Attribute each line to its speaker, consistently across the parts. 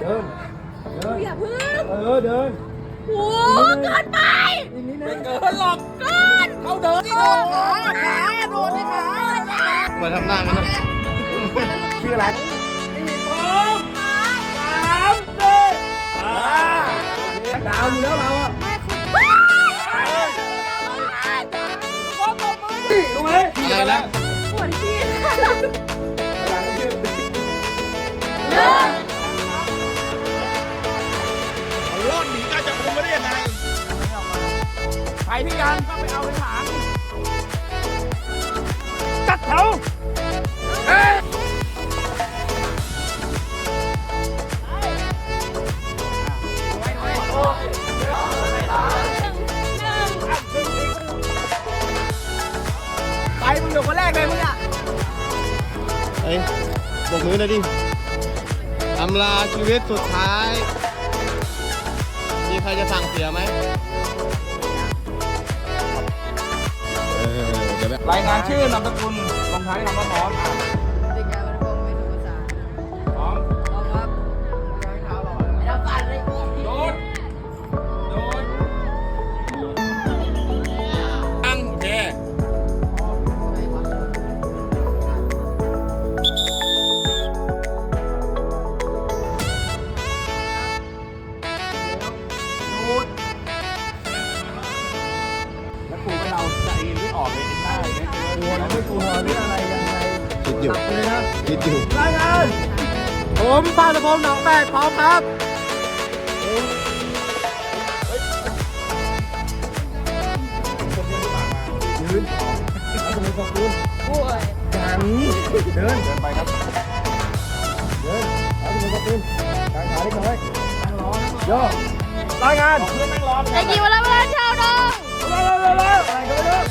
Speaker 1: เดิน เดิน
Speaker 2: อย่าพึ่ง
Speaker 1: เออ เดิน
Speaker 2: โอ้เกินไป
Speaker 1: อีกนิดนึ
Speaker 3: ไม่
Speaker 1: ง
Speaker 3: เกินหรอก
Speaker 2: เกิน
Speaker 3: เขาเดินที่โดนขาขาโดนที่ขา
Speaker 4: เหมือนทำหน้ากันนะ
Speaker 1: ชื่ออะไร
Speaker 3: สองสามสี่อ่า
Speaker 1: ดาวอยู่แล้วเราอะนี่รู้ไหม
Speaker 4: อะไรนะ
Speaker 2: ปวดขี้
Speaker 1: หลังชื่อ
Speaker 2: เลิก
Speaker 4: ร
Speaker 3: ใครที่ยังก็ไปเอาไปถางจัดแถวเอ้ยไปมึงอยู่คนแรกเลยมึงอะ
Speaker 4: เอ้ยบอกมือหน่อยดิอำลาชีวิตสุดท้าย มีใครจะสั่งเสียไหม
Speaker 3: รายงานชื่อนามสกุลลงท้ายคำว่าพร้อม
Speaker 4: ผมพาสะพงหนองแปดพร้อมครับ
Speaker 1: ยืนเอาสมุดขอบคุณ
Speaker 5: โอ้ย
Speaker 1: ยังเดิน
Speaker 3: เดินไปครับ
Speaker 1: เดินเอาสมุดขอบคุณกางขาเล็กน้อยนั่งรอนั่งรอย่อรายงาน
Speaker 3: เพื่อนนั่งรอ
Speaker 2: ไอ้กี่วันละเวลาชาวดง
Speaker 1: เร็วเร็วเร็วอะไรกันเร็ว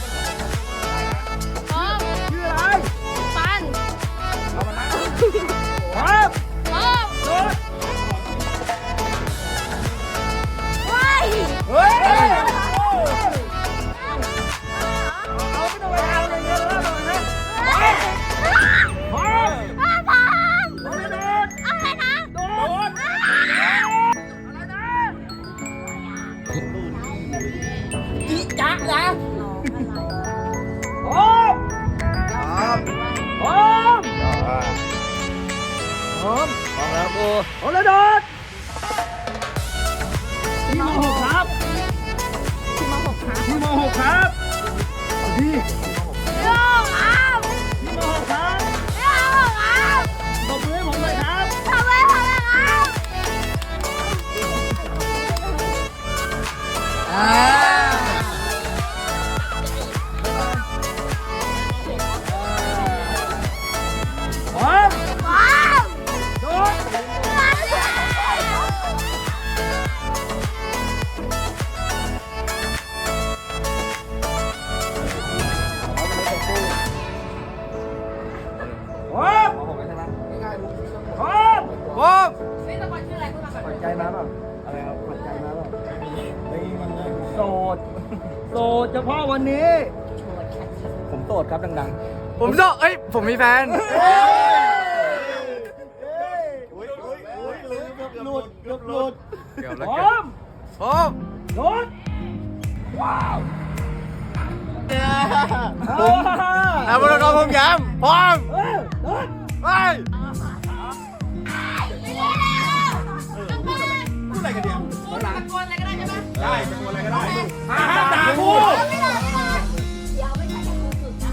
Speaker 2: พร้อม
Speaker 1: แล้ว
Speaker 4: กู
Speaker 1: พร้อมแล้วโดดที่มหกครับ
Speaker 2: ที่มหกค่ะ
Speaker 1: ที่มหกครับที่
Speaker 2: โยกอ้าว
Speaker 1: ที่มหกครับ
Speaker 2: โยกอ้า
Speaker 1: ตบมือให้ผมเลยครับ
Speaker 2: ทำไมทำไมอ้า
Speaker 1: พาะวันนี้ ผมโสดครับดัง
Speaker 3: ผมโซเอ้ย ผมมีแฟน
Speaker 1: ๆหลุดหลุดหลุด
Speaker 4: เกือบ
Speaker 1: พ
Speaker 4: แล้ว
Speaker 1: ร้
Speaker 4: เกื
Speaker 1: อ
Speaker 4: อบ
Speaker 1: ม
Speaker 3: พร้อม
Speaker 1: โดดว้าว
Speaker 4: ผมอาบน้ำผมย้ำพร้อม
Speaker 1: เออโดด
Speaker 4: ไป
Speaker 3: ได้ห้ามด่ากู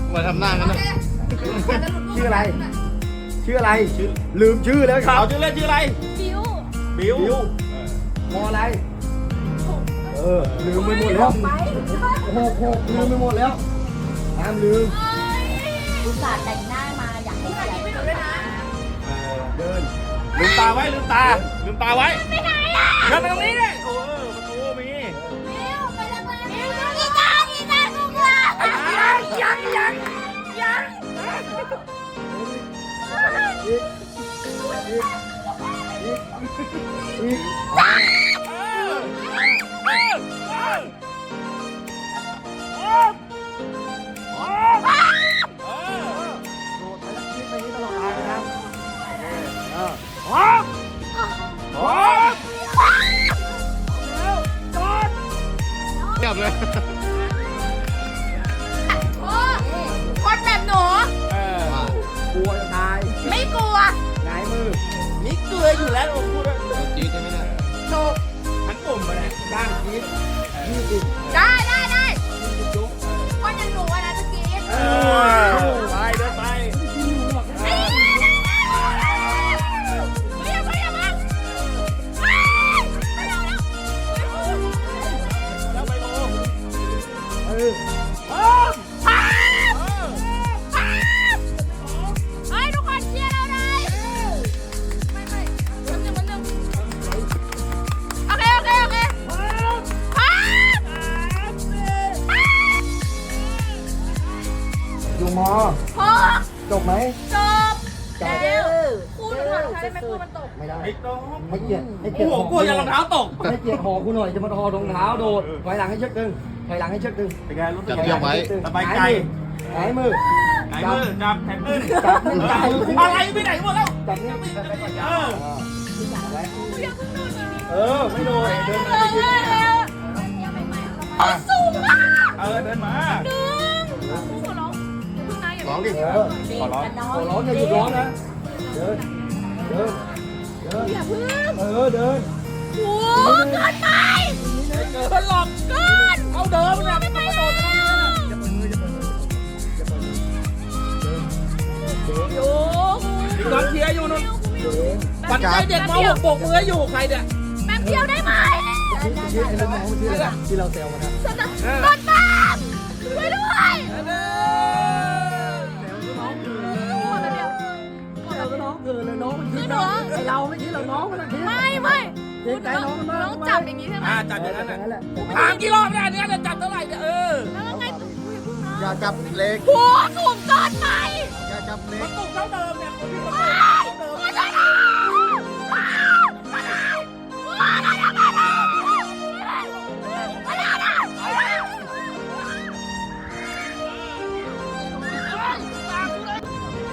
Speaker 4: เหมือนทำหน้ากันนะ
Speaker 1: ชื่ออะไร ชื่ออะไรชื่อลืมชื่อแล้วครั
Speaker 3: เอา
Speaker 1: บ
Speaker 3: ชื่อเล่นชื่ออะไร
Speaker 2: บิว
Speaker 3: บิว
Speaker 1: มออะไร เออลืมไปหมดแล้วหกหกลืมไปหมดแล้วห้ามลืม
Speaker 2: อุตส่าห์แต่งหน้ามาอยากให้ใส่ด้วยนะ
Speaker 1: เดิน
Speaker 3: ลืมตาไว้ลืมตาลืมตาไว้
Speaker 2: ไปไหนอะ
Speaker 3: เดินไปตรงนี้เลย อี
Speaker 2: ก
Speaker 1: อีกอีกอีกโดดไปแล้วคิดไปนี้ตลอดทางนะครับเออ
Speaker 3: ฮอปฮอ
Speaker 1: ป
Speaker 2: เร็วจอดเงียบเลย อแล้ว
Speaker 1: ผมพูด
Speaker 3: ว่าจี๊
Speaker 1: ใช่ไหมเนี่ย
Speaker 3: โช
Speaker 1: ค
Speaker 3: ทั้งกลุ่มเลยบ้างจี๊ดยี่สิ กี
Speaker 1: ยรติหอกูหน่อยจะมาทอรองเท้าโดดถอยหลังให้เชือกดึงถอยหลังให้เชือกดึง
Speaker 3: เป็นไงรู้สึก
Speaker 4: จับ
Speaker 3: ยัง
Speaker 4: เชือก
Speaker 3: ไง
Speaker 4: ไว้
Speaker 3: สบายใจ
Speaker 1: หายมือ
Speaker 3: ไหนมือจับแท็กขึ้น
Speaker 1: จับไม่จับ
Speaker 3: อะไรไปไหนหมดแล้ว
Speaker 1: จับนี่
Speaker 3: เออ
Speaker 1: ไว้เออไม่โดนเดินมาไปยืน
Speaker 2: เอาสูงมาก
Speaker 3: เออเดินมา
Speaker 2: หนึ่งคู่ขอร้องคุณนายอย่า
Speaker 4: ร้องดิ
Speaker 1: เออ
Speaker 3: ขอร้อง
Speaker 1: ขอร้องอย่าหยุดร้องนะเดินเดินเดิน
Speaker 2: อย่าพึ่ง
Speaker 1: เออเดิน
Speaker 2: โอ้เกินไป
Speaker 3: เกินหลอก
Speaker 2: เกิน
Speaker 3: เอาเดิมนี่ย
Speaker 2: ไม่ไปแล้ว
Speaker 1: จะเปิดมือจะเปิดมือจะเปิดเดินเดิน
Speaker 2: โอ้
Speaker 3: อีกตอนเชียร์อยู่นู่น
Speaker 1: เดิน
Speaker 3: ปัดใจเด็กมหกโบกมืออยู่ใครเนี่ย
Speaker 2: แป๊บเดียวได้ไหม
Speaker 1: ชื่อชื่อไอ้น้องมันชื่ออะไรที่เราแซวกันนะ
Speaker 2: ฉันจะรถตามช่วยด้วย
Speaker 1: น้องเกินเลยน้องมันคิด
Speaker 2: คือหนู
Speaker 1: ไอเราไม่คิดหรอกน้องมันคิด
Speaker 2: ไม่ไม่
Speaker 1: เกรงใจน้องมันมาก
Speaker 2: ต้องจับอย่างนี้ใช่ไหม
Speaker 3: อ่าจับอย่างนั้น
Speaker 1: นั่นแห
Speaker 3: น่ะ
Speaker 1: ละ
Speaker 3: ทางกี่รอบเนี่ยเนี่ยจะจับเท่าไหร่เนี่ยเออ
Speaker 2: แล้วไง
Speaker 4: อย่าจับเหล็ก
Speaker 2: หัวสูงเกินไป
Speaker 4: อย่าจับเหล็
Speaker 3: มั
Speaker 4: ก
Speaker 3: นตกเท่าเดิมเนี่ยคนที่คน
Speaker 2: ไม่
Speaker 3: เดิม
Speaker 2: ไม่ได้ไม่ได้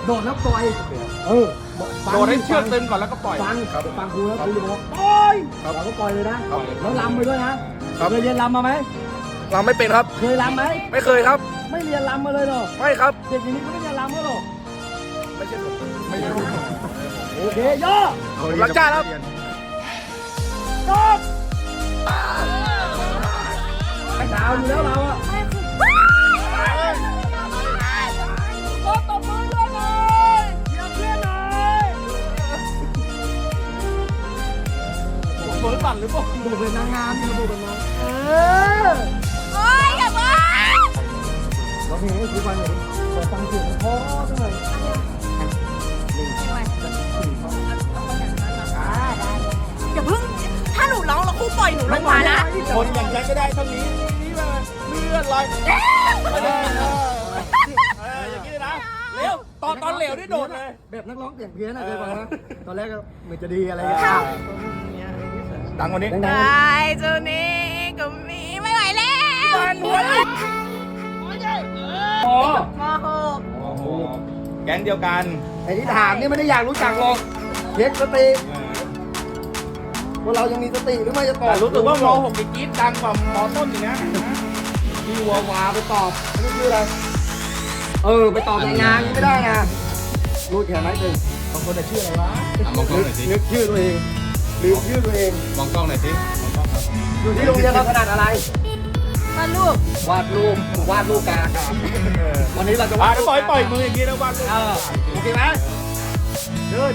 Speaker 1: โดดแล้วปล่อยเออ
Speaker 3: โดนให้เชือกตึงก่อนแล้วก็ปล่อย
Speaker 1: ฟังฟังครูแล้วครูจะบอกปล่อยเราก็ปล่อยเลยนะแล้วลำไปด้วยนะเคยเรียนลำมาไหม
Speaker 3: เราไม่เป็นครับ
Speaker 1: เคยลำไหม
Speaker 3: ไม่เคยครับ
Speaker 1: ไม่เรียนลำมาเลยเหรอ
Speaker 3: ไม่ครับ
Speaker 1: เด็กอย่างนี้ก็ไม่เรียนลำก็หรอ
Speaker 3: ไม่ใช่
Speaker 1: ไม่ใช่โอเคย่อ
Speaker 3: ผมรักจ้าครับ
Speaker 1: จบไอ้ดาวอยู่แล้วเราอะ
Speaker 2: เบิ
Speaker 3: ร์ดปั่นหรือเปล่า
Speaker 1: ดูเป็นนางงามนี่ดูเป็นนางเออ
Speaker 2: โอ้ยอย่าบ้า
Speaker 1: ร้องเพลงให้ครูฟังหน่อยดิเปิดฟังเสียงเพราะจังเลย
Speaker 2: อย่าเพึ่ง ถ้าหนูร้องแล้วครูปล่อยหนูลงมานะ
Speaker 3: คนอย่างฉันก็ได้เท่านี้นี่มาเลือดลอยอออย่างนี้นะเร็วตอนตอนเหลวนี่โดดเลย
Speaker 1: แบบนักร้องเสียงเพี้ยนอะเคยฟังนะตอนแรกก็เหมือนจะดีอะไรอย่างเงี้ย
Speaker 3: ดังกว่านี้
Speaker 1: ดัง
Speaker 2: ได้เจ้านี้ก็มีไม่ไหวแล้ว
Speaker 3: โอ้
Speaker 2: มหก
Speaker 3: โหแก๊งเดียวกัน
Speaker 1: ไอ้ที่ถามนี่ไม่ได้อยากรู้จักหรอกเช็คสติว่าเรายังมีสติหรือไม่จะตอบ
Speaker 3: แต่รู้สึกว่ามหกอีกจี๊ดดังกว่ามต้นอย่างเงี้ย
Speaker 1: มีวัววาไปตอบอันนี้คืออะไร เออ ไปตอบในงานนี่ไม่ได้นะรู้แค่ไหมตึงบางคนจะชื่ออะไรวะ
Speaker 4: อะมองกล้องหน่อยสิ
Speaker 1: นึกชื่อตัวเอง ลืมชื่อตัวเอง
Speaker 4: มองกล้องหน่อยสิ
Speaker 1: อยู่ที่โรงเรียนเราขนาดอะไร
Speaker 2: มาลูก
Speaker 1: วาดรูปวาดรูปกากาวันนี้เราจะ
Speaker 3: อะ
Speaker 1: วาด
Speaker 3: เดี๋ยวปล่อยปล่อยมืออย่างนี้แล้ววาดรูป
Speaker 1: เออโอเคไหมเดิน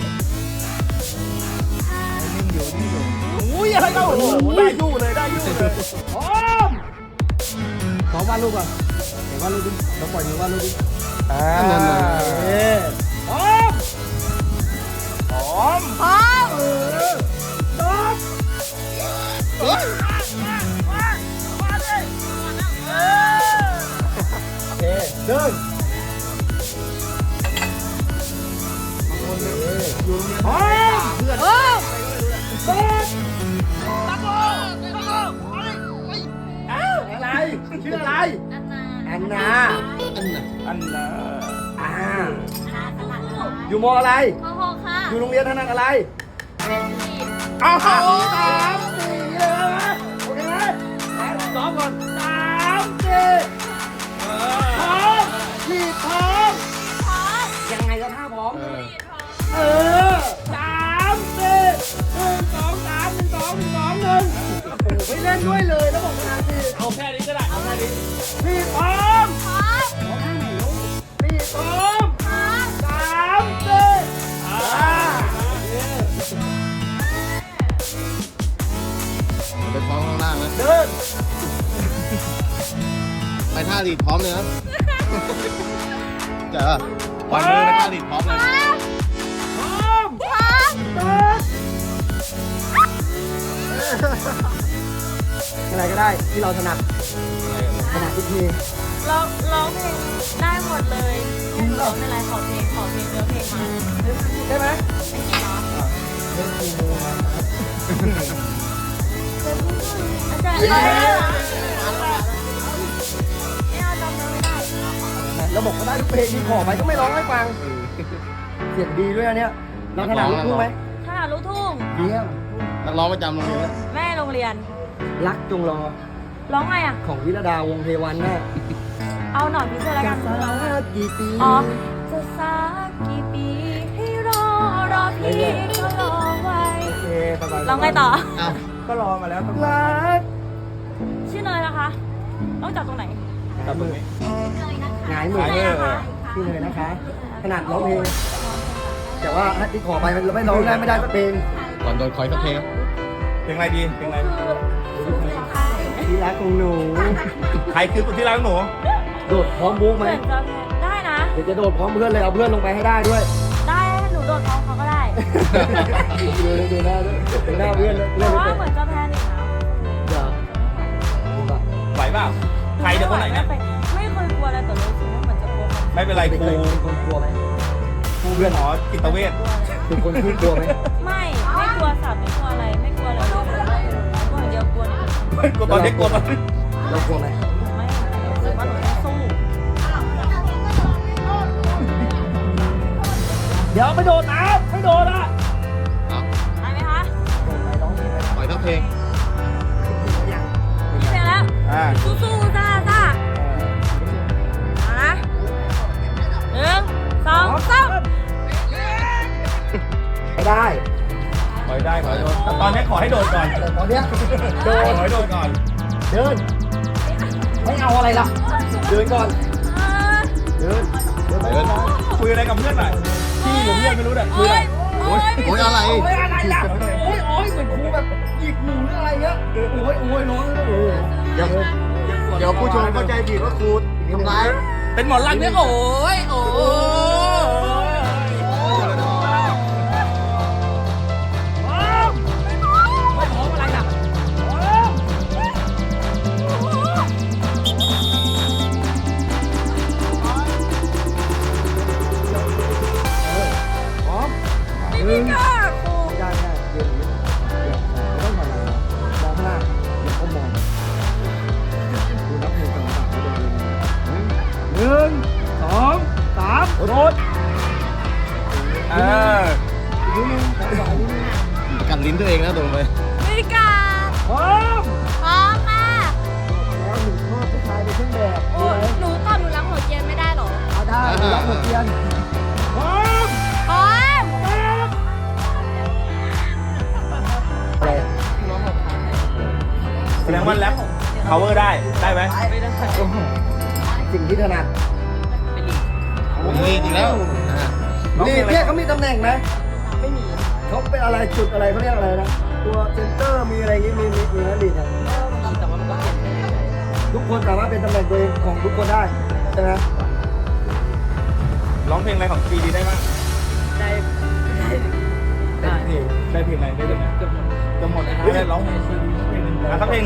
Speaker 3: อุ้ยอะไรเล่าโอ้โหได้ยู่เลยได้ยู่เลย
Speaker 1: พร้อมขอวาดรูปก่อนเดี๋ยววาดรูปดิเราปล่อยมือวาดรูปดิ
Speaker 3: อ่า
Speaker 1: เอ๊ะพร้อม
Speaker 3: หอม
Speaker 2: พร้อม
Speaker 1: จบ โอเคเดินพร้อม
Speaker 2: โอ้
Speaker 1: เดินอะไรชื่ออะไร
Speaker 2: อันนา
Speaker 1: แอนนา
Speaker 3: อันน่ะ
Speaker 1: อ่า
Speaker 2: อ
Speaker 1: ยู่มออะไร
Speaker 2: มหกค่ะ
Speaker 1: อยู่โรงเรียนถนัดอะไร
Speaker 2: เป็นสี่
Speaker 3: อ้าว
Speaker 1: สาม แอนซ้าดีดพร้อมเล
Speaker 4: ยนะเจอปล่อยมือไปท่าดีดพร้อมเลย
Speaker 1: พร้อม
Speaker 2: พร้อม
Speaker 1: เดินอะไรก็ได้ที่เราถนัดถนัดทุกที
Speaker 5: ร้องร้องเพลงได้หมดเลยร้องในไรขอเพลงขอเพลงเนื้อเพลงมา
Speaker 1: ใช่ไหม
Speaker 5: อาจารย์ไม่เอา
Speaker 1: ราบอกก็ได้ทุกเพลงที่ขอไปก็ไม่ร้องให้ฟัง เสียงดีด้วยอันเนี้ยเราถนัดลูกทุ่งไหม
Speaker 5: ถ้าลูกทุ่ง
Speaker 1: เยี่ยม
Speaker 4: นักร้องประจำโรงเรียน
Speaker 5: แม่โรงเรียน
Speaker 1: รักจงรอ
Speaker 5: ร้องไงอะ
Speaker 1: ของวิรดาวงศ์เทวันน่ะ
Speaker 5: เอาหน่อยพี่เสื้อแล้วกัน
Speaker 1: จะสักกี่ปี
Speaker 5: อ๋อจะสักกี่ปีให้รอรอพี่ก็รอไว้
Speaker 1: โอเคสบาย
Speaker 5: ร้องไงต่อ
Speaker 4: อ้าว
Speaker 1: ก็รอมาแล้วรัก
Speaker 5: ชื่อเนยนะคะ ต้องจากตรงไหน
Speaker 1: กับมือหงายมือ
Speaker 3: หงายมือ
Speaker 1: พี่เลยนะคะ ขนาดร้องเพลง แต่ว่าที่ขอไปเราไม่ร้องได้ไม่ได้สักเพลง
Speaker 4: ก่อนโดนคอยสักเพลง
Speaker 3: เพลงอะไรดีเพลงอะไร
Speaker 1: ที่รักของหนู
Speaker 3: ใครคือที่รักหนู
Speaker 1: โดดพร้อมบุ๊กไห
Speaker 5: เห
Speaker 1: ม
Speaker 5: มือนจะได้นะ
Speaker 1: เดี๋ยวจะโดดพร้อมเพื่อนเลยเอาเพื่อนลงไปให้ได้ด้วย
Speaker 5: ได้ให้หนูโดดพร้อมเขาก็ได้
Speaker 1: ดูดูหน้าด้วยดูหน้าเพื่อนเล่
Speaker 5: แต่
Speaker 1: น
Speaker 5: ว่า
Speaker 1: ไม่
Speaker 5: เห
Speaker 1: เป็
Speaker 5: มือนนจะแพนิคนะ
Speaker 1: เดี๋ยวดูก่อน
Speaker 3: ไหวเปล่าใครเด็กคนไหนเนี่ย
Speaker 5: ไม่เป็
Speaker 3: นไร
Speaker 1: เป็น
Speaker 3: ครู
Speaker 1: คนกลัวไหม
Speaker 3: ครูเพื่อนหมอจิตเวช
Speaker 1: เป็นคนที่กลัวไหม
Speaker 5: ไม่ไม่กลัวสัตว์ไม่กลัวอะไรไม่กลัวอะไรเลยกลัวอย่างเดียวกลัวนี่
Speaker 3: กลัวตอนนี้กลัวตอนนี้
Speaker 1: เรากลัวไหม
Speaker 5: ไม่รู้สึกว่าหนูต้องสู้
Speaker 1: เดี๋ยวไม่โดดน้ำไม่โดดอะ
Speaker 4: อ้าว
Speaker 5: ได้ไหมคะ
Speaker 1: ไปร้องเพลงไป
Speaker 4: ปล่อยสักเพลง
Speaker 5: พี่เพลงแล้ว
Speaker 3: อ่า
Speaker 5: สู้ๆซ่าซ่าเอา องสาม
Speaker 1: ไม่ได้
Speaker 3: ปล่อยได้ขอให้โดนแต่ตอนนี้ขอให้โดดก่อน
Speaker 1: แต่ตอนเนี้ยโด
Speaker 3: ข
Speaker 1: ด
Speaker 3: อให้โดดก่อน
Speaker 1: เดิน ไม่เอาอะไรล่ะเดินก่อนเดิน เดินไป
Speaker 4: เดิน
Speaker 3: คุยอะไรกับเพื่อนหน่อยพี่หรือเพื่อนไม่รู้เนี่ยคุย
Speaker 5: โอ้
Speaker 3: อะไร
Speaker 5: ยโอ้ย
Speaker 4: โอ้ยอะไร
Speaker 1: โอ้ยอะไรล่ะโอ้ยโอ้ยเหมือนครูแบบหยิกหนูหรืออะไรเงี้ยโอ้ยโอ้ยร้องเลยโอ้ย
Speaker 4: เดี๋ยวเดี๋ยวผู้ชมเข้าใจผิดว่าครูทำร้าย
Speaker 3: เป็นหมอลังเนี่ยโอ้ยโอ้ย
Speaker 1: สามโดด
Speaker 3: เออ
Speaker 1: อีกนิดนึงสองสองนิดนึง
Speaker 4: กัดลิ้นตัวเองนะโดนไป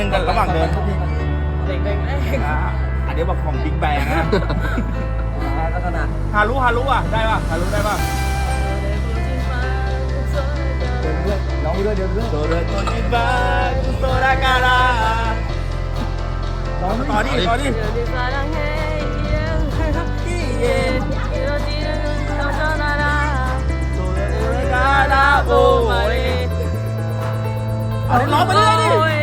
Speaker 1: หนึ่งกันระ
Speaker 3: ห
Speaker 4: ว่า
Speaker 1: งเดินเด็ก
Speaker 5: ๆแรก
Speaker 3: อะอะเดี๋ยวบอกของบิ๊กแบงนะ
Speaker 1: อ่าก็ถนัด
Speaker 3: ฮารุฮารุอะได้ป่ะฮารุได้ป่ะ
Speaker 1: เดินด้วยร้องไปด้วยเดินด้วย
Speaker 3: โดเรโตจิบะโซดาการา
Speaker 1: ร้อง
Speaker 3: ต่อดิต่อดิโซดาการาโอ้ยเอาร้องไปเรื่อยดิ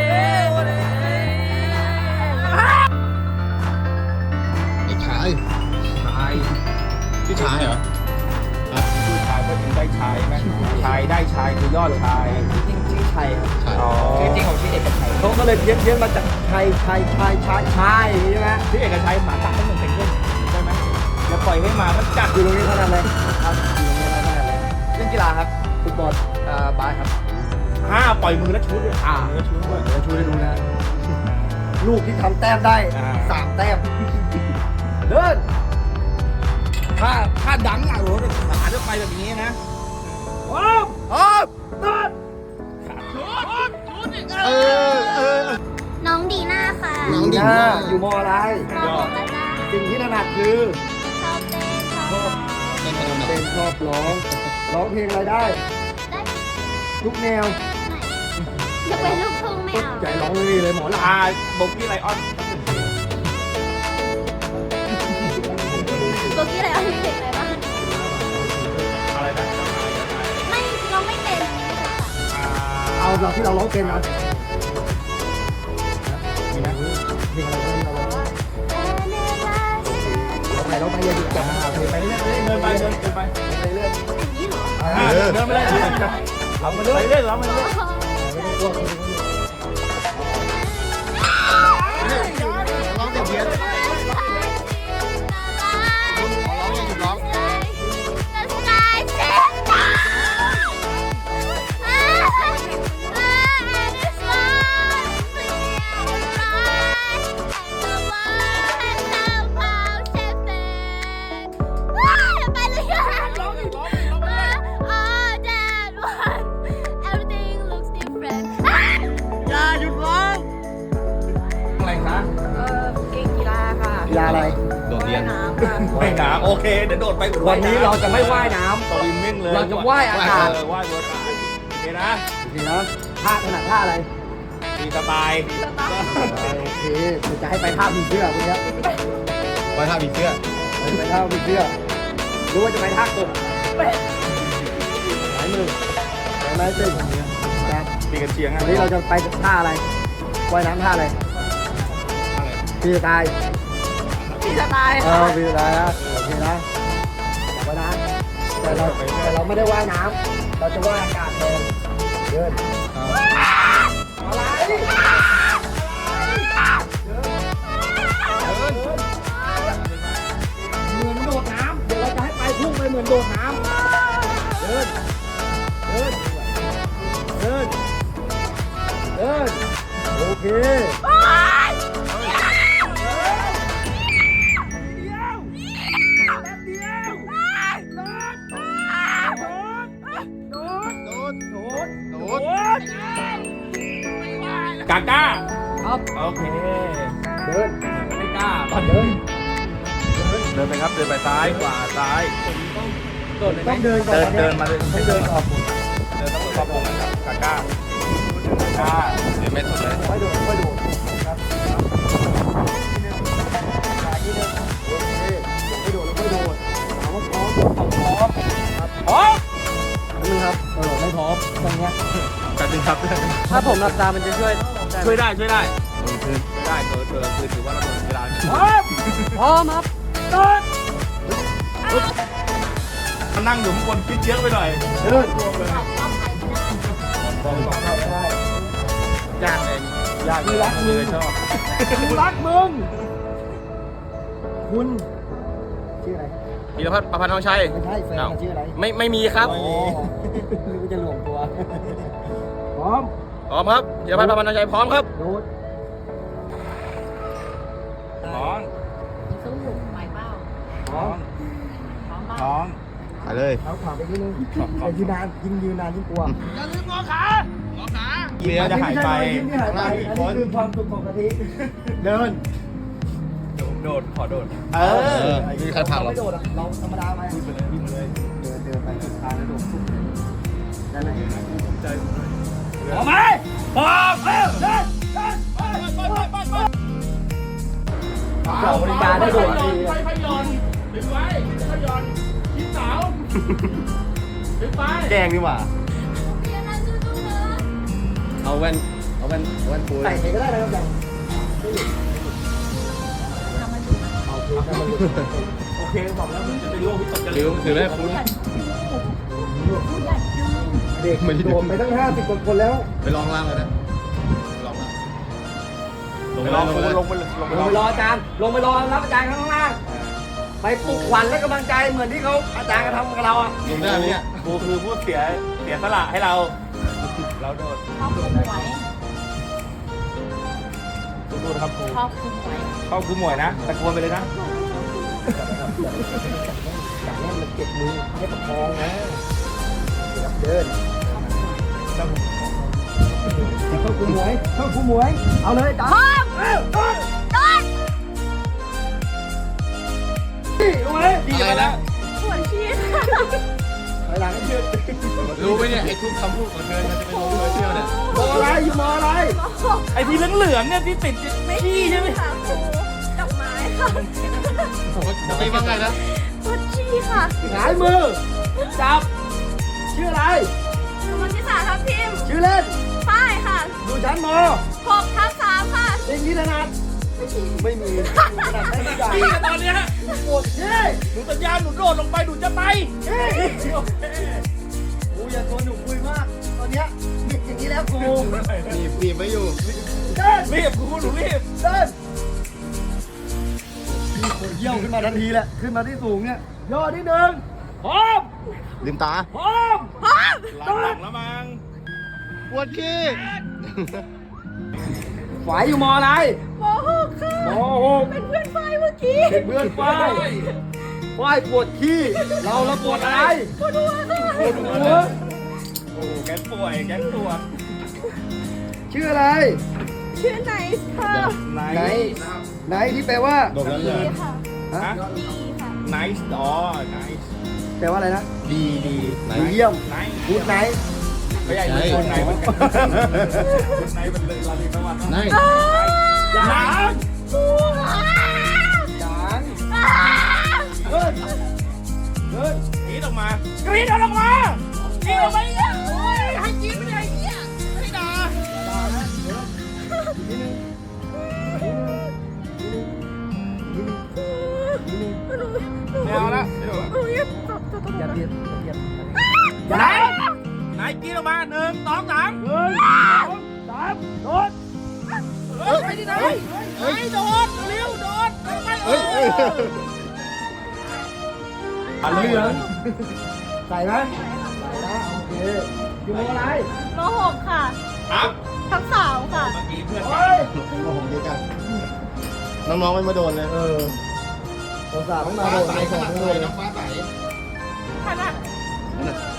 Speaker 4: ชื่อชายเหรออะ
Speaker 3: ผู้ชายก็ถึงได้ชายไหมชายได้ชายคือยอดชาย
Speaker 1: จริงชื่อชัยครับ
Speaker 4: ชาย
Speaker 3: อ๋อ
Speaker 1: ชื่อจริงของชื่อเอกชัยเขาก็เลยเพี้ยนเพี้ยนมาจากชัยชัยชัยชัยชัยใช่ไหม
Speaker 3: ที่เอกชัยหมาตัดต้องเหมือนเป็นเพื่อนใช่ไหมอย่าปล่อยให้หมามันกัด
Speaker 1: อยู่ตรงนี้เท่านั้นเลยครับอยู่ตรงนี้เท่านั้นเลย
Speaker 6: เล่นกีฬาครับ
Speaker 1: ฟุตบอล
Speaker 6: เอ่อบาสครับ
Speaker 3: ห้าปล่อยมือแล้วชุดเลยอ่ามือแล้วชุดด้วย
Speaker 1: เดี๋ยวช่วยดูนะลูกที่ทำแต้มได้
Speaker 3: อ่า
Speaker 1: สามแต้ม
Speaker 3: ไปแบบนี้นะ
Speaker 1: พร้อม
Speaker 3: โอ้
Speaker 1: เดิน
Speaker 4: เออเออ
Speaker 5: น้องดีน่าค่ะ
Speaker 4: น้องดิ่ง
Speaker 1: หน้า
Speaker 4: นะ
Speaker 1: อยู่มออะไร
Speaker 5: น้องหกแล้วจ้า
Speaker 1: สิ่งที่ถนัดคือ
Speaker 2: ชอบเต้นชอบร้อง
Speaker 4: เป็นขนม
Speaker 1: เป็นชอบร้องร้องเพลงอะไรได้
Speaker 2: ได้
Speaker 1: ทุกแนว
Speaker 2: ไหนจะเป็นลูกทุ่งไม่เอา
Speaker 1: ใจร้องเลยเลยหมอล
Speaker 3: อ่าโบกี้ไลออน
Speaker 2: โบกี้อะไรเอาเพลงอะไรบ้าง
Speaker 3: อะ
Speaker 2: เอา
Speaker 1: เราที่เราร้องเป็นนะมีนะเพลงอะไรที่เราร้องร้องไปร้องไปอย่าหยุดจับไปเรื่อยๆ
Speaker 3: เดินไปเดินเดินไป
Speaker 1: ไปเรื่อย
Speaker 2: อันนี้เหรอ
Speaker 1: ๆ
Speaker 3: อ่าเดินไปเลยเอามาเรื่อยเรื่อยเอามาเรื่อย
Speaker 1: ไม่ต้องกลัวไม่ต้อง ว
Speaker 4: โดด
Speaker 3: ไป
Speaker 1: วันนี้เราจะไม่ว่ายน้
Speaker 3: สวิมมิ่งเลย
Speaker 1: เราจะว่ายอากาศ
Speaker 3: เออว่ายบนอากาศโอเคนะำ
Speaker 1: โอเคนะท่าขนาดท่าอะไร
Speaker 3: มีสไตล์
Speaker 1: โอเคกูจะให้ไปท่าผีเสื้อพวกเนี้ย
Speaker 4: ไว้ท่าผีเสื้อ
Speaker 1: ไปท่าผีเสื้อรู้ว่าจะไปท่ากบสายมือสายไม้เส้นอย่างเงี้ยนะ
Speaker 3: ตีกันเชียง
Speaker 1: วันนี้เราจะไปท่าอะไรว่ายน้ำท่าอะไรพี่จะตาย
Speaker 5: พี่สไตล์
Speaker 1: เออพี่จะตายนะโอเคนะบอกไว้นะ แต่เราแต่เราไม่ได้ว่ายน้ำเราจะว่ายอากาศแทนเดินอะไรเหมือนโดดน้ำเดี๋ยวเราจะให้ไปพุ่งไปเหมือนโดดน้ำเดินเดินเดินเดินโอเค
Speaker 3: กาก้า
Speaker 1: ครับ
Speaker 3: โอเค
Speaker 1: เดิน
Speaker 3: ไม่กล้า
Speaker 1: ก่อนเดิน
Speaker 3: เดินไปครับ เดินไปซ้ายขวาซ้าย
Speaker 1: ต้องเดินก่อน
Speaker 3: เดินเดินมาเลย
Speaker 1: ต้องเดินก่อน
Speaker 3: เดินต้องตัวปงนะครับกาก้ากาก้า
Speaker 4: เดี๋ยวไม่สนเลย
Speaker 1: ค่อยโดดค่อยโดดครับที่หนึ่งโอเคค่อยโดดแล้วค่อยโดดถามว่าพร้อมเอาพร้อมครับ
Speaker 3: พร้อม
Speaker 1: นี่ครับเออไม่พร้อมตรงเนี้ย
Speaker 3: แป๊บนึงครับ
Speaker 5: ถ้าผมหลับตามันจะช่วย
Speaker 3: ช่วยได้ช่วยได้ช่วยได้เกิดเกิดคือถือว่าเราโดนเวลา
Speaker 1: พร้อม
Speaker 5: พร้อมครับ
Speaker 3: มานั่งอยู่ข้างบนคิดเยอะไปหน่อย
Speaker 1: เดิน
Speaker 3: ยากเลยยากเลยมือชอบ
Speaker 1: กูรักมึงคุณชื่ออะไร
Speaker 4: พีรพัฒน์ประพันธ์ทองชัย
Speaker 1: ไม่ใช่แฟนมันชื่ออะไร
Speaker 4: ไม่ไม่มีครับ
Speaker 1: อ๋อนึกว่าจะหลวมตัว พร้อม
Speaker 4: พร้อมครับพีรพัฒน์ประพันธ์ทองชัยพร้อมครับ
Speaker 1: โดด
Speaker 3: ท้อง
Speaker 5: สู้ไหวเปล่า
Speaker 1: พร้อม
Speaker 5: พร้อมเปล่า
Speaker 3: ท้อง
Speaker 4: ไปเลย
Speaker 1: เอาขวาไปนิดนึงแต่ยืนนานยิงยืนนานยิ่งกลัว
Speaker 3: เลี้ยวจะหายไป
Speaker 1: ยิ้มที่หายไปอันนี้คือความสุขของกะทิเดิน
Speaker 3: โดดขอโดด
Speaker 4: เออไม่มีใครผลักหรอก
Speaker 1: ไม่โดดอะเราธรรมดาไป
Speaker 3: วิ่งไปเลยวิ่งไปเลย
Speaker 1: เดินเดินไปสุดทางแล้วโดดปุ๊บได้ไหม
Speaker 3: พอมไหมพร้อมเร็วเดินเดินไปไปไปไปไป
Speaker 1: เราบริการได้โดดดี
Speaker 3: ไปไปย้อนดึงไว้ไปย้อนคิดเสาดึงไป
Speaker 4: แกล้งนี่หว่าเอาแว่นเอาแว่นเอาแว่นปู
Speaker 1: ใส่ไหนก็ได้นะครับอย่างเอาโอเคครับมันหลุด
Speaker 3: โอเคบอกแล้วมันจะเป็นโรควิตกจ
Speaker 4: ถื
Speaker 3: ริ
Speaker 4: อ
Speaker 3: ต
Speaker 4: ถือไหมคุณ
Speaker 1: เด็กโดดไปตั้งห้าสิบคนแล้ว
Speaker 4: ไปลองล่างเลยนะลองล่าง
Speaker 3: ลงไปลงลงไปลงไป
Speaker 1: ลงไปรออาจารย์ ลงไปรอรับอาจารย์ข้างล่าง ไปปลุกขวัญและกำลังใจเหมือนที่เขาอาจารย์กระทำกับเราอะ
Speaker 4: ลงได้ไหมเนี่ย
Speaker 3: กูคือผู้เสียเสียสละให้เรา เราโดด
Speaker 2: ชอบคุมไว้
Speaker 3: สู้ๆนะครับครู
Speaker 2: ชอบคุมไว้
Speaker 3: เข้าครูหมวยนะตะโกนไปเลยนะ
Speaker 1: จากนั้นมันเก็บมือให้ประคองนะ เดินเข้าคุมหมวยเข้าคุมหมวย เอาเลยจ้า
Speaker 2: พร้อมโดน
Speaker 1: รู้ไหม
Speaker 3: ดีมาแล้ว
Speaker 2: ปวดชีส
Speaker 1: ไปหลังให้ยืด
Speaker 4: รู้ไหมเนี่ยไอ้ทุกคำพูดของเธอมันจะเป็นโซเชียลเนี่ย
Speaker 1: มออะไรอยู่มออะไร
Speaker 3: ไอ้ที่เหลืองๆเนี่ยที่ติดขี้ใช่ไหม
Speaker 2: ค่ะครูดอกไม้ค่ะ
Speaker 4: จะไปว่าไงนะ
Speaker 2: ปวดชีค่ะ
Speaker 1: หงายมือจับ ชื่ออะไร
Speaker 2: กำลังที่สามครับพิมพ์
Speaker 1: ชื่อเล่น
Speaker 2: ป้ายค่ะ
Speaker 1: อยู่ชั้นม
Speaker 2: หกทับสามค่ะ
Speaker 1: สิ่งที่ถนัดไม่มีถนัดได้ทุกอย่าง
Speaker 3: ขี้กันตอนเนี้ย
Speaker 1: ปวดเฮ้ย
Speaker 3: หนูสัญญาณหนูโดดลงไปหนูจะไป
Speaker 1: เฮ้ยกูอย่าชวนหนูคุยมาก ตอนเนี้ยบิดอย่างนี้แล้วกู
Speaker 4: หนีบหนีบไม่อยู่
Speaker 1: เดิน
Speaker 3: รีบครูหนูรีบ
Speaker 1: เดินมีคนเยี่ยวขึ้นมาทันทีแหละ ขึ้นมาที่สูงเนี่ยย่อที่หนึ่ง พร้อม
Speaker 4: ลืมตา
Speaker 1: พร้อม
Speaker 2: พร้อม
Speaker 3: หลังหลังแล้วมั้ง
Speaker 4: ปวดขี้
Speaker 1: ฝายอยู่มออะไร
Speaker 2: โมหกค่ะ
Speaker 1: มหก
Speaker 2: เป็นเพื่อนไฟเมื่อกี้
Speaker 1: เป็นเพื่อนฝ้ายฝ้ายปวดขี้เราละปวดอะไร
Speaker 2: ปวดหัวค่ะ
Speaker 1: ปวดหัว
Speaker 3: โอ้แกงป่วยแกงตัว
Speaker 1: ชื่ออะไร
Speaker 2: ชื่อไนส์ค่ะ
Speaker 3: ไหน
Speaker 1: ไหนไหนที่แปลว่า
Speaker 4: โดนแล้ว
Speaker 2: ดี
Speaker 4: เลย
Speaker 2: ค่ะ
Speaker 1: ฮะ
Speaker 3: ฮะ
Speaker 2: ดีค่ะ
Speaker 3: nice อ๋อ nice
Speaker 1: แปลว่าอะไรนะ
Speaker 3: ดีดี
Speaker 4: ไหน
Speaker 1: ดีเยี่ยม
Speaker 3: nice
Speaker 1: พูดไหน
Speaker 3: ไม่ใหญ่เลยคนไหนมันกันคนไหนมันเลยลาลีตะวัน
Speaker 4: ไหน
Speaker 3: ยัง
Speaker 1: จางเฮ้ยเฮ้ย
Speaker 3: กรีดออกมากรีดออกมากรีดออกมาเนี่ยโอ้ยให้กรีดไม่ได้เนี่ยให้ด่า
Speaker 1: ตานะเดี๋ยวนิดนึงนิดนึงนิดนึง
Speaker 3: ไม่เอาละ
Speaker 2: หนูยังตกตกตก
Speaker 1: อย่าเบียดอย่าเบียด
Speaker 3: ไหนไหนกรีดออกมาหนึ่งสองสาม
Speaker 1: หนึ่งสองสามโดด
Speaker 3: เฮ้ยไปที่ไหนเฮ้ยโดดเร็วโดดโดดไปเอ
Speaker 4: เฮ้ยเฮ้ย
Speaker 3: อ
Speaker 1: เหลืองใส่ไหมใส่นะโอเคอยู่มออะไร
Speaker 2: มหกค่ะ
Speaker 3: ครับ
Speaker 2: ทับสามค่ะ
Speaker 3: เมื่อกี้เพื่อน
Speaker 1: เฮ้ย
Speaker 4: โอ้โหเดียวกันน้องๆไม่มาโดนเลย
Speaker 1: เออตัวสาวต้องมาโดด
Speaker 4: ใส
Speaker 1: ตัว
Speaker 4: ข
Speaker 1: สาว
Speaker 4: นาด
Speaker 1: ต้อง
Speaker 4: เล
Speaker 1: โด
Speaker 4: ย
Speaker 1: ด
Speaker 4: น้องฟ้าใส
Speaker 2: ถนัด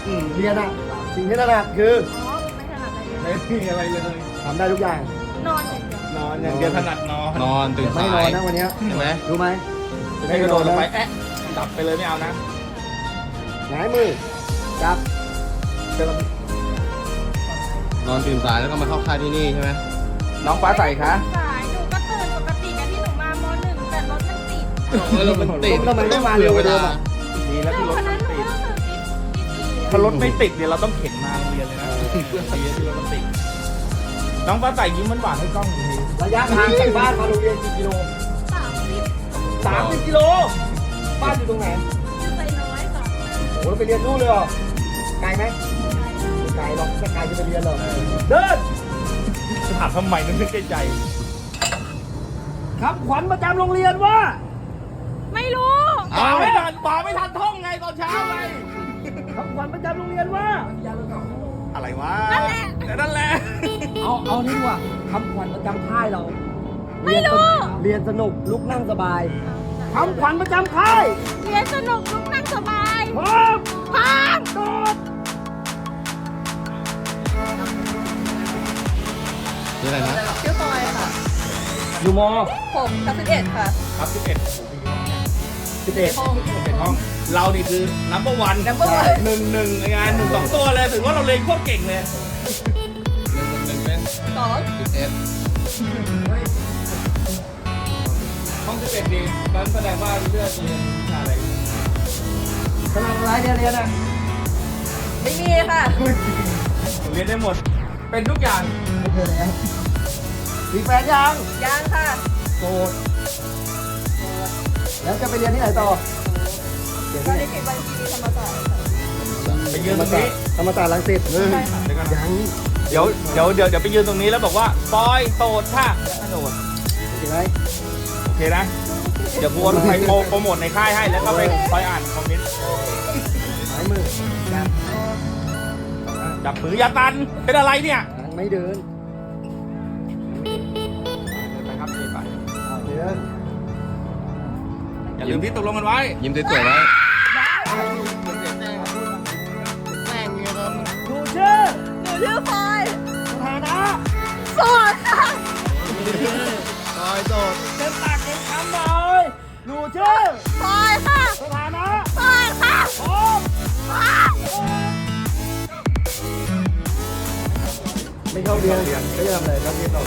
Speaker 1: อืมเรียนอะสิ่งที่ถนัดคือ
Speaker 2: อ๋อไม่ถนัดอะไรเลย
Speaker 3: ไม่มีอะไรเลย
Speaker 1: ทำได้ทุกอย่าง
Speaker 2: นอนอย่างเดียวน
Speaker 3: อนอย่างเดียวถนัดนอน
Speaker 4: นอนตื่น
Speaker 1: ไม่
Speaker 4: สาน
Speaker 1: อน
Speaker 4: ย
Speaker 1: นะวันเนี้ย
Speaker 4: เห็นไหม
Speaker 1: รู้ไหม
Speaker 3: ไม่กระโดดลงไปแอะดับไปเลยไม่เอานะ
Speaker 1: หงายมือจับเจอ น
Speaker 4: อนตื่นสายแล้วก็มาเข้าค่ายที่นี่ใช่ไหม
Speaker 3: น้องฟ้าใสคะ
Speaker 2: สายหนูก็ตื่นปกติกันที่หนูมามหนึ่งแต่รถมันติด
Speaker 4: เออเรามันติด
Speaker 1: ทำไมไม่มาเร็วกว่าเดิมอะ
Speaker 3: ดีแล้วที่รถ ถ้ารถไม่ติดเนี่ยเราต้องเข็นมาโรงเรียนเลยนะดีที่รถมันติดน้องฟ้าใสยิ้มหวานๆให้กล้องหน่อยที
Speaker 1: ระยะทางจากบ้านมาโรงเรียนกี่กิโล
Speaker 2: สามสิบ
Speaker 1: สามสิบกิโล บ้านอยู่ตรงไหน
Speaker 2: จะไปน้อยค่ะ
Speaker 1: โอ้เราไปเรียนนู่นเลยเหรอไกลไหมไม่ไกลหรอกถ้าไกลจะไปเรียนเหรอเดิน
Speaker 3: จะถามทำไมนึกในใจ
Speaker 1: คำขวัญประจำโรงเรียนว่า
Speaker 2: ไม่รู้
Speaker 3: บอกไม่ทันบอกไม่ทันท่องไงตอนเช้าไง
Speaker 1: คำข วัญประจำโรงเรียนว่า
Speaker 3: อะไรวะนั่นแหละนั่นแหละ
Speaker 1: เอาเอานี่ดีกว่าคำขวัญประจำค่ายเรา
Speaker 2: ไม่รู้
Speaker 1: เรียนสนุกลุกนั่งสบายคำขวัญประจำค่าย
Speaker 2: เรียนสนุกลุกนั่งสบาย
Speaker 1: พร้อม
Speaker 2: พร้อม
Speaker 1: โดด
Speaker 4: นี่อะไรนะ
Speaker 5: ชื่อพลอยค่ะ
Speaker 1: อยู่ม
Speaker 5: ผมทับสิบเอ็ดค่ะ
Speaker 3: ครับสิบเอ็ด
Speaker 1: สิบเอ็ด
Speaker 5: ห้อง
Speaker 3: เป็นห้อง เรานี่คือ number one
Speaker 5: Number one
Speaker 3: หนึ่งหนึ่งงานหนึ่งสองตัวเลยถือว่าเราเรียนโคตรเก่งเลย
Speaker 4: หนึ่งหนึ่งเป็น
Speaker 5: สอง
Speaker 4: สิบเอ็ด
Speaker 3: ห้องสิบเอ็ดดีนั่นแสดงว่าเลือกเรียนวิชาอะไร
Speaker 1: ขนาดอะไรเนี่ยเรียนอะ
Speaker 5: ไม่มีค่ะ
Speaker 3: เรียนได้หมด เป็นทุกอย่าง
Speaker 1: ไม่เคยแล้วมีแฟนยัง
Speaker 5: ยังค่ะ
Speaker 1: โสดแล้วจะไปเรียนที่ไหนต่อ เรียน
Speaker 5: ตอ
Speaker 1: ที่
Speaker 5: น
Speaker 1: ไหน
Speaker 5: นี้เก็บบัญชีธรรมศาสตร์ค่ะ
Speaker 3: ไปยืนตรงนี้
Speaker 1: ธรรมศาสตร์รังสิต
Speaker 4: เฮ้ย
Speaker 5: ใช่ค่ะ
Speaker 3: เดี๋ยวก่อน
Speaker 1: ยัง
Speaker 3: เดี๋ยวเดี๋ยวเดี๋ยวเดี๋ยวไปยืนตรงนี้แล้วบอกว่าปอยโสดค่ะแล้วกระโดด
Speaker 1: เห็นไหม
Speaker 3: โอเคนะเดี๋ยวกูเอาไปโปรโปรโมทในค่ายให้แล้วก็ไปคอยอ่านคอมเมนต์
Speaker 1: หายมือยัง
Speaker 3: จับมืออย่าตันเป็นอะไรเนี่ย
Speaker 1: ยังไม่เดิน
Speaker 3: ไปครับไป
Speaker 1: อ้าวเดิน
Speaker 3: อย่าลืมที่ตกลงกันไว้
Speaker 4: ยิ้มสวยๆไว้
Speaker 1: ชื่อ
Speaker 2: พลอย
Speaker 1: ฐานะ
Speaker 2: โสดค่ะ
Speaker 4: พลอยโสด
Speaker 1: เต็มปากเต็มคำเลยหนูชื่อ
Speaker 2: พลอยค่ะสถานะโอ
Speaker 1: ยค่ะพอไม่เข้าเรียนไม่จะทำอะไรครัเรียนต่อ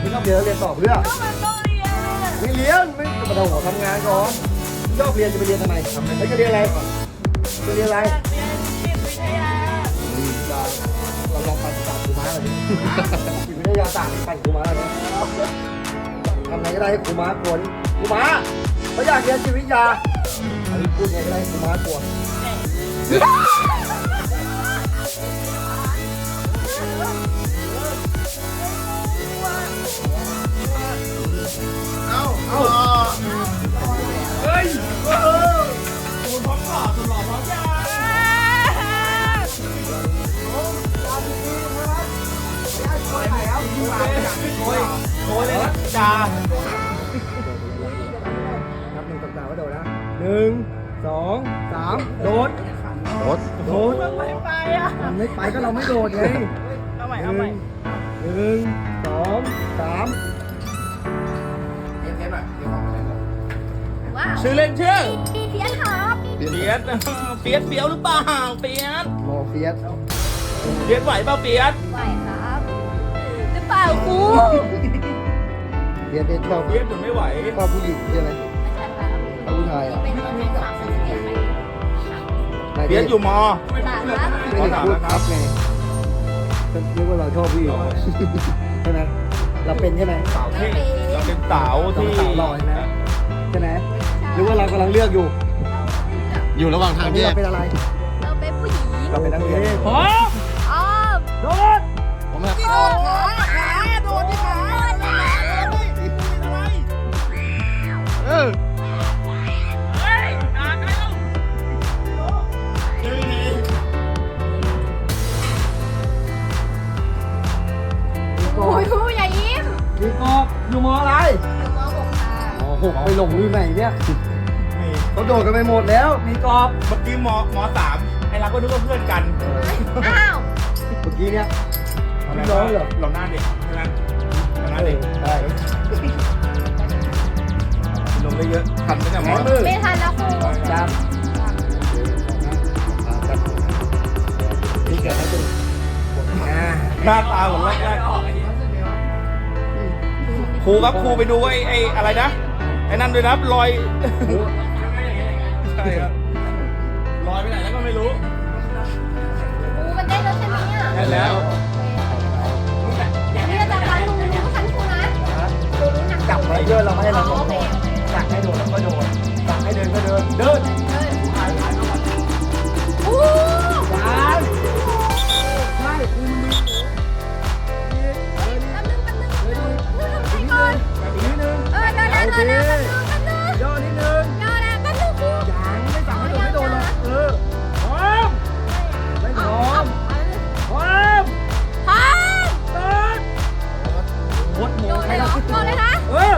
Speaker 1: ไม่เข้าเรียนเรียนต่อเพื่อ
Speaker 2: ไม่เรียน
Speaker 1: ไม่เรียนไม่กระโดดทำงานก่อนชอบเรียนจะไปเรียนทำไมทำไมไม่จะเรียนอะไรจะเรียนอะไร กูม้าเลยดิจิตวิทยาสตร์ปั่กูม้าเลยทำไงก็ได้ให้กูมากลัวดิกูมาเขาอยากเรียนจิตวิทยาอันนี้พูดไงก็ได้ให้กูมากลัว
Speaker 4: เอาเอา
Speaker 3: เปี
Speaker 2: ย
Speaker 3: สเปียวหรือเปล่าเปียส
Speaker 1: มอเฟียส
Speaker 3: เปียสไหวเปล่าเปียส
Speaker 2: ไหวครับหรือเปล่าครู
Speaker 1: เฟียสเป็นชอบ
Speaker 3: เปียสเหมือนไม่ไหว
Speaker 1: ชอบผู้หญิงใช่ไหม
Speaker 2: ไม่ใช่ครับ
Speaker 1: ชอบผู้ชายอะ
Speaker 2: เป็นตัวแทนสามสิบเอ็ดไหม
Speaker 3: เปียสอยู่มอ
Speaker 2: หลานครับ
Speaker 1: ไม่ได้พูดครับไงก็เรียกว่าเราชอบผู้หญิงใช่ไหมเราเป็นใช่ไหม
Speaker 3: สาวที่เราเป็นสาวที่
Speaker 1: สาวหล่อใช่ไหมใช่ไหมหรือว่าเรากำลังเลือกอยู่
Speaker 4: อยู่ระหว่าง
Speaker 1: ต
Speaker 4: ทา
Speaker 1: องน
Speaker 4: แย
Speaker 1: นี้เรา
Speaker 4: ก
Speaker 1: เป็นอะไร
Speaker 2: เราเป็นผู้หญิง
Speaker 1: เราเป็นนักเรียน
Speaker 3: พร้อม
Speaker 2: อ้อม
Speaker 1: โดด
Speaker 4: ผมแบบ
Speaker 2: โดนขาขาโดนที่ขา
Speaker 4: เออ
Speaker 1: มีก
Speaker 2: โอ้
Speaker 1: อย
Speaker 2: ครูอย่ายิ้ม
Speaker 1: มีกอบอยู่มออะไร
Speaker 2: อยู่ม .6 ค่ะ
Speaker 1: มหกไปหลงอยู่ไหนเนี่ย
Speaker 3: นี่
Speaker 1: เขาโดดกันไปหมดแล้ว มีกอบ
Speaker 3: เมื่อกี้มมสามไอ้เราก็นึกว่าเพื่อนกัน
Speaker 2: อ้าว
Speaker 1: เมื่อกี้เนี่ยพี่น้องเหรอ
Speaker 3: เราหน้าเด็กใช่ไหมเราหน้าเด็ก
Speaker 1: ใช่
Speaker 3: ลงได้เยอะทันไหมเนี่ยหม
Speaker 1: แข
Speaker 3: อน
Speaker 1: มือ
Speaker 2: ไม่ทันแล้วครู
Speaker 1: จำนี่เกิดอะไรขึ้นอ่า
Speaker 3: หน้าตาเหมือนแรกแรกครูครับครูไปดูไอ้ไอ้อะไรนะไอ้นั่นด้วยนะรอย ใช่ครับลอยไปไหนแล้วก็ไม่รู้
Speaker 2: ครูมันได้แล้วใช่ไหมอะ
Speaker 3: ใช่แล้ว
Speaker 2: นี่เราจะฟันครูรู้ฟันครูนะครูรู้หนัก
Speaker 1: จับไว้เยอะเราไม่ให้เรา
Speaker 2: โอเค
Speaker 1: อยากให้โดดเราก็โดดอยากให้เดินก็เดิน เดิน
Speaker 2: อู้
Speaker 1: จานใช่คุณ
Speaker 2: แป๊บนึงแป๊บนึงแป๊บนึงทำไงก่อน
Speaker 1: แบบนี้นึง
Speaker 2: เออเดินแล้วเดินแล้วแป๊บนึ บ
Speaker 1: อก
Speaker 2: เล
Speaker 1: ยนะ เออ